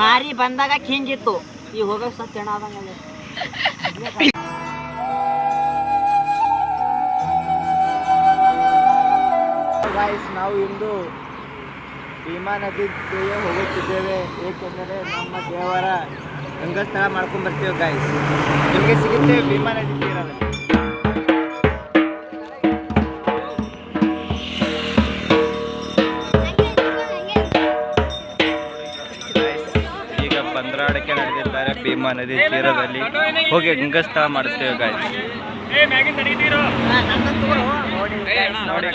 ಮಾರಿ ಬಂದಾಗ ಕಿಂಜಿತ್ತು. ಈಗ ಹೋಗೋ ಸತ್ಯ ಹೆಣ ಆದಂಗ ನಾವು ಇಂದು ಭೀಮಾ ನದಿ ಹೋಗುತ್ತಿದ್ದೇವೆ. ಏಕೆಂದರೆ ನಮ್ಮ ದೇವರ ಗಂಗಸ್ಥಳ ಮಾಡ್ಕೊಂಡು ಬರ್ತೀವಿ ಗಾಯ್ಸ್ ನಿಮಗೆ ಸಿಗುತ್ತೆ ಭೀಮಾ ನದಿ ತೀರದಲ್ಲಿ. ಬಂದ್ರಾಡಕ್ಕೆ ನಡೆದಿದ್ದಾರೆ ಭೀಮಾ ನದಿ ತೀರದಲ್ಲಿ. ಹೋಗಿ ಗಂಗಸ್ಥಳ ಮಾಡುತ್ತೇವೆ ಗಾಯ್ಸ್ ನೋಡಿ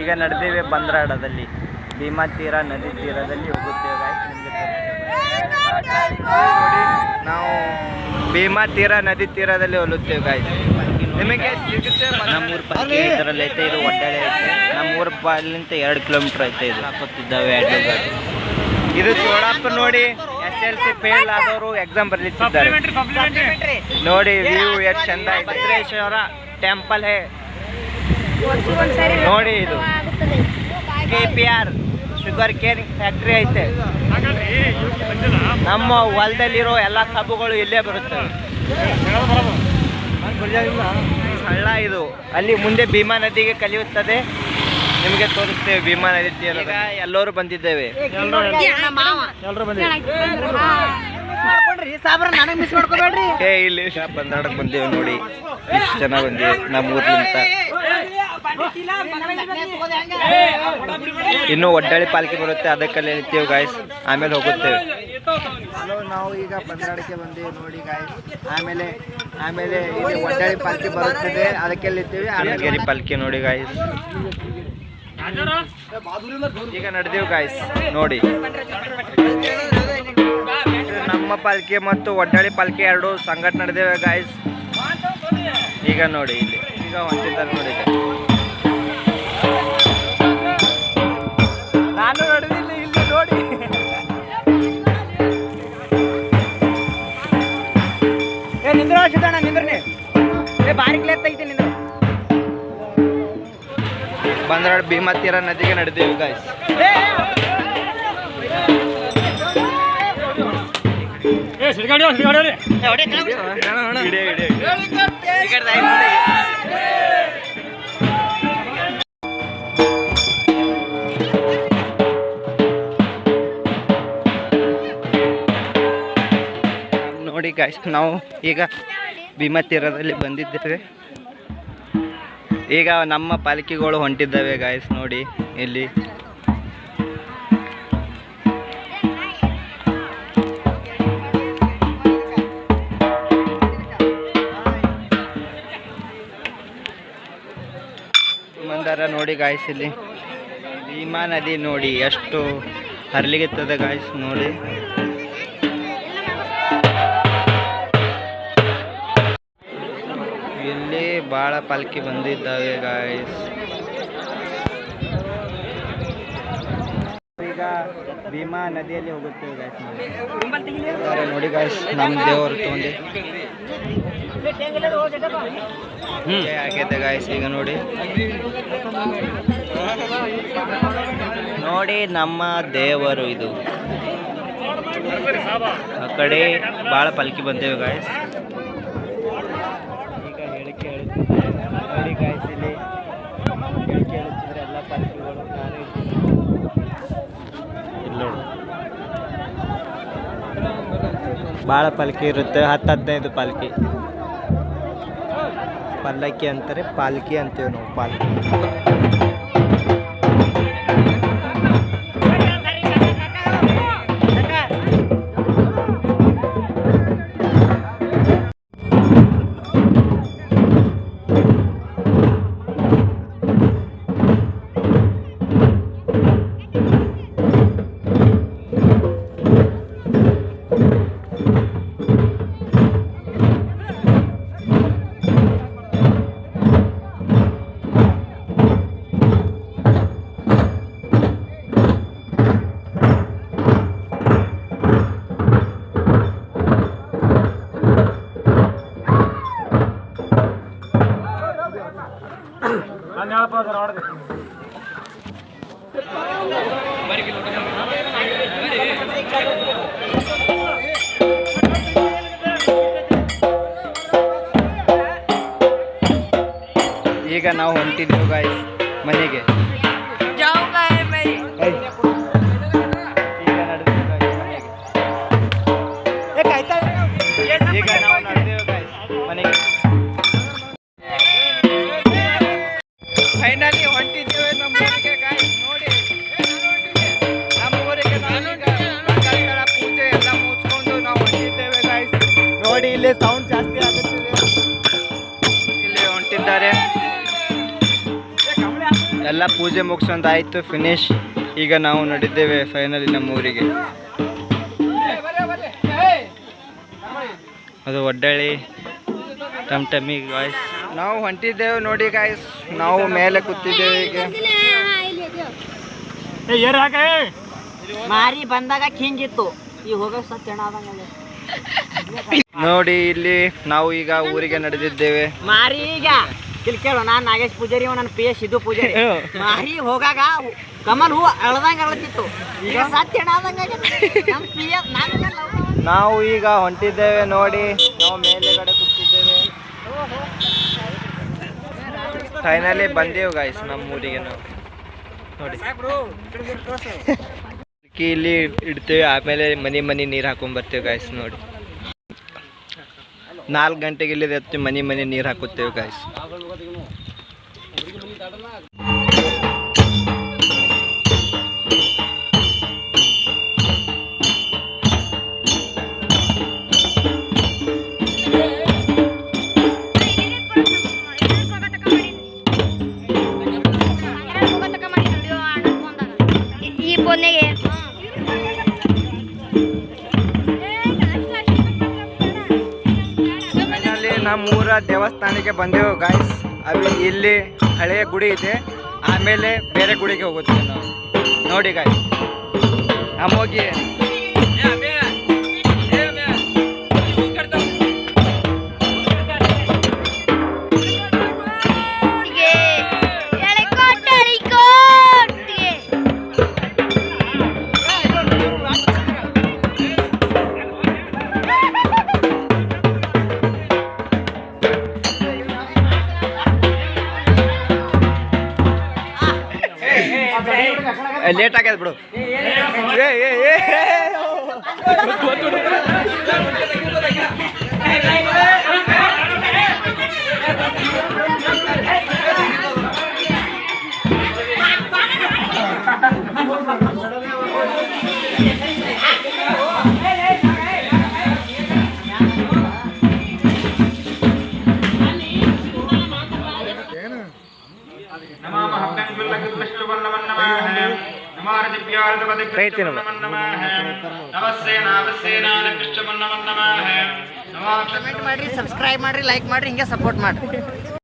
ಈಗ ನಡೆದೇವೆ ಬಂದ್ರಾಡದಲ್ಲಿ. ಭೀಮಾ ತೀರ ನದಿ ತೀರದಲ್ಲಿ ಹೋಗುತ್ತೇವೆ ತೋರಿಸ್ತೇವೆ. ನಾವು ಭೀಮಾ ತೀರ ನದಿ ತೀರದಲ್ಲಿ ಹೋಲುತ್ತೇವೆ ಗಾಯ್ಸ್ ನಿಮಗೆ ಸಿಗುತ್ತೆ ನಮ್ಮೂರ ಪಕ್ಕ ಇದರಲ್ಲಿ ಐತೆ ಇದು ಒಡ್ಡಾಳೆ ಐತೆ. ನಮ್ಮೂರ ಪಾಲಿಂದ ಎರಡು ಕಿಲೋಮೀಟರ್ ಐತೆ ಇದು. ಹಾಕುತ್ತಿದ್ದಾವೆ ಎರಡು ಗಾಡಿ ಇದು ಚೋಡಪ್ಪ ನೋಡಿ ಎಸ್ ಎಲ್ ಸಿ ಫೇಲ್ ಆದವರು ಎಕ್ಸಾಮ್ ಬರ್ಲಿಕ್ಕೆ ನೋಡಿ ವ್ಯೂ ಎಷ್ಟು ಚಂದ ಐತೆ ಭದ್ರೇಶ್ವರ ಟೆಂಪಲ್ ಹೇ. ನೋಡಿ ಇದು. K P R sugar cane factory ಐತೆ. ನಮ್ಮ ಹೊಲದಲ್ಲಿರೋ ಎಲ್ಲ ಕಬ್ಬುಗಳು ಇಲ್ಲೇ ಬರುತ್ತೆ. ಹಳ್ಳ ಇದು. ಅಲ್ಲಿ ಮುಂದೆ ಭೀಮಾ ನದಿಗೆ ಕಲಿಯುತ್ತದೆ. ನಿಮಗೆ ತೋರಿಸ್ತೇವೆ ವಿಮಾನ ರೀತಿ ಈಗ ಎಲ್ಲರೂ ಬಂದಿದ್ದೇವೆ. ಮಾಡ್ಕೊಂಡ್ರಿ ಸಾಬ್ರ ನನಗ್ ಮಿಸ್ ಮಾಡ್ಕೋಬೇಡ್ರಿ. ಏ ಇಲ್ಲಿ ಬಂದಾಡಕ್ ಬಂದೇವೆ ನೋಡಿ. ಇಷ್ಟು ಜನ ಬಂದೇವೆ ನಮ್ಮ ಊರ್ಲಿಂತ. ಇನ್ನು ಒಡ್ಡಾಳಿ ಪಾಲಿಕೆ ಬರುತ್ತೆ ಅದಕ್ಕಲ್ಲಿ ಹೇಳ್ತೀವಿ ಗಾಯ್ಸ್ ಆಮೇಲೆ ಹೋಗುತ್ತೇವೆ. ಹಲೋ ನಾವು ಈಗ ಬಂದಾಡಕ್ಕೆ ಬಂದೇವೆ ನೋಡಿ ಗಾಯ್ಸ್ ಆಮೇಲೆ ಆಮೇಲೆ ಇಲ್ಲಿ ಒಡ್ಡಾಳಿ ಪಾಲಿಕೆ ಬರುತ್ತದೆ ಅದಕ್ಕೆ ಇರ್ತೀವಿ ಆಮೇಲೆ ಗಿರಿ ಪಾಲ್ಕಿ ನೋಡಿ ಗಾಯ್ಸ್ ಈಗ ನಡೆದೇವು ಗಾಯ್ಸ್ ನೋಡಿ. ನಮ್ಮ ಪಾಲಿಕೆ ಮತ್ತು ಒಡ್ಡಾಳಿ ಪಾಲಿಕೆ ಎರಡು ಸಂಘಟ ನಡೆದೇವೆ ಗಾಯ್ಸ್ ಈಗ ನೋಡಿ ಇಲ್ಲಿ ಈಗ ಹೊಂದಿದ್ದಾರೆ ನೋಡಿ. ನಾನು ನಡೆದಿಲ್ಲ ಇಲ್ಲಿ ನೋಡಿ. ಏ ನಿಂದ್ರ ಸಿದ್ದಣ್ಣ ನಿಂದ್ರನಿ ಏ ಬಾರಿಕ್ ಲೆತ್ತೈತಿ ನಿಂದ್ರ. ಬಂದ್ರಾಡ್ ಭೀಮಾ ತೀರ ನದಿಗೆ ನಡೆದೇವು ಗಾಯ್ಸ್ ನೋಡಿ ಗಾಯ್ಸ್ ನಾವು ಈಗ ಭೀಮಾ ತೀರದಲ್ಲಿ ಬಂದಿದ್ದೇವೆ. ಈಗ ನಮ್ಮ ಪಾಲಿಕೆಗಳು ಹೊಂಟಿದ್ದಾವೆ ಗಾಯ್ಸ್ ನೋಡಿ ಇಲ್ಲಿ. ಮಂದಾರ ನೋಡಿ ಗಾಯ್ಸ್ ಇಲ್ಲಿ. ಭೀಮಾ ನದಿ ನೋಡಿ ಎಷ್ಟು ಹರ್ಲಿಗಿತ್ತದೆ ಗಾಯ್ಸ್ ನೋಡಿ. ಭಾಳ ಪಾಲ್ಕಿ ಬಂದಿದ್ದಾವೆ ಗಾಯ್ಸ್ ಈಗ ಭೀಮಾ ನದಿಯಲ್ಲಿ ಹೋಗುತ್ತೇವೆ ಗಾಯ್ಸ್ ನೋಡಿ ಗಾಯ್ಸ್ ನಮ್ಮ ದೇವರು ತೊಗೊಂಡು. ಆಗೈತೆ ಗಾಯ್ಸ್ ಈಗ ನೋಡಿ. ನೋಡಿ ನಮ್ಮ ದೇವರು ಇದು. ಆ ಕಡೆ ಭಾಳ ಪಲ್ಕಿ ಬಂದೇವೆ ಗಾಯ್ಸ್ ಈಗ ಹೇಳಿಕೆ ಹೇಳುತ್ತಿದ್ದಾರೆ ನೋಡಿ ಗಾಯ್ಸ್ ಇಲ್ಲಿ ಹೇಳಿಕೆ ಹೇಳುತ್ತಿದ್ರೆ ಎಲ್ಲ ಪಲ್ಕಿಗಳು ನಾನು ಇದ್ದೀನಿ. ಇಲ್ಲಿ ನೋಡು ಭಾಳ ಪಲ್ಕಿ ಇರುತ್ತೆ ಹತ್ತು ಹದಿನೈದು ಪಾಲ್ಕಿ. ಪಲ್ಲಕ್ಕಿ ಅಂತಾರೆ ಪಾಲ್ಕಿ ಅಂತೀವಿ ನಾವು ಪಾಲ್ಕಿ. ಈಗ ನಾವು ಹೊಂಟಿದ್ದೆವು ಗಾಯ್ಸ್ ಮನೆಗೆ ಏಯ್. ಈಗ ನಡೆದೆವು guys ಮನೆಗೆ. ಈಗ ನಾವು ನಡೆದೆವು guys ಮನೆಗೆ ಫೈನಲಿ ಹೊಂಟಿದ್ದೇವೆ ನಮ್ಮ ಊರಿಗೆ ಗಾಯ್ಸ್ ನೋಡಿ ನಮ್ಮ ಊರಿಗೆ ನಾವೀಗ ಮಂಗಳಾರತಿ ಪೂಜೆ ಎಲ್ಲ ಮುಗಿಸ್ಕೊಂಡು ನಾವು ಹೊಂಟಿದ್ದೇವೆ ಗಾಯ್ಸ್ ನೋಡಿ ಇಲ್ಲಿ ಸೌಂಡ್ ಎಲ್ಲ ಪೂಜೆ ಮುಗಿಸೊಂದು ಆಯಿತು ಫಿನಿಶ್ ಈಗ ನಾವು ನಡಿದ್ದೇವೆ ಫೈನಲಿ ನಮ್ಮ ಊರಿಗೆ. ಅದು ಒಡ್ಡಳ್ಳಿ ಟಮ್ ಟಮ್ಮಿ ಗಾಯ್ಸ್ ನಾವು ಹೊಂಟಿದ್ದೇವೆ ನೋಡಿ ಗಾಯ್ಸ್ ನಾವು ಮೇಲೆ ಕೂತಿದ್ದೇವೆ ಈಗ. ಮಾರಿ ಬಂದಾಗ ಕಿಂಗಿತ್ತು ಈಗ ಹೋಗೋ ನೋಡಿ ಇಲ್ಲಿ ನಾವು ಈಗ ಊರಿಗೆ ನಡೆದಿದ್ದೇವೆ. ಮಾರಿ ಈಗ. ಇಲ್ಲಿ ಕೇಳು ನಾನು ನಾಗೇಶ್ ಪೂಜಾರಿ ನನ್ನ ಪಿ ಎಸ್ ಸಿದ್ದು ಪೂಜಾರಿ. ಮಾರಿ ಹೋಗಾಗ ಕಮಲ್ ಹೂ ಅಳದಂಗ ಅಳತಿತ್ತು. ಈಗ ಸತ್ಯ ಆದಂಗ ಪಿ ಎಸ್ ನಾವು ಈಗ ಹೊಂಟಿದ್ದೇವೆ ನೋಡಿ ನಾವು ಮೇಲೆಗಡೆ ಕೂತಿದ್ದೇವೆ. ಫೈನಲಿ ಬಂದೇವು ಗಾಯ್ಸ್ ನಮ್ಮ ಊರಿಗೆ ನಾವು. ನೋಡಿ. ಇಲ್ಲಿ ಇಡ್ತೇವೆ ಆಮೇಲೆ ಮನೆ ಮನೆ ನೀರು ಹಾಕೊಂಡ್ ಬರ್ತೇವೆ ಗಾಯ್ಸ್ ನೋಡಿ. ನಾಲ್ಕು ಗಂಟೆಗೆ ಇಲ್ಲಿ ಎತ್ತಿ ಮನೆ ಮನೆ ನೀರು ಹಾಕುತ್ತೇವೆ ಗಾಯ್ಸ್ ಫೈನಲಿ ನಮ್ಮ ಊರ ದೇವಸ್ಥಾನಕ್ಕೆ ಬಂದೆವು ಗಾಯ್ಸ್ ಅಲ್ಲಿ ಇಲ್ಲಿ ಹಳೆಯ ಗುಡಿ ಇದೆ. ಆಮೇಲೆ ಬೇರೆ ಗುಡಿಗೆ ಹೋಗುತ್ತೇವೆ ನಾವು. ನೋಡಿ ಗಾಯ್ಸ್ ಅಮ್ಮೋಗಿ ಲೇಟ್ ಆಗ್ಯದ ಬಿಡು ಏ, ಏ, ಏ, ಕಮೆಂಟ್ ಮಾಡ್ರಿ ಸಬ್ಸ್ಕ್ರೈಬ್ ಮಾಡ್ರಿ ಲೈಕ್ ಮಾಡ್ರಿ ಹಿಂಗೆ ಸಪೋರ್ಟ್ ಮಾಡ್ರಿ.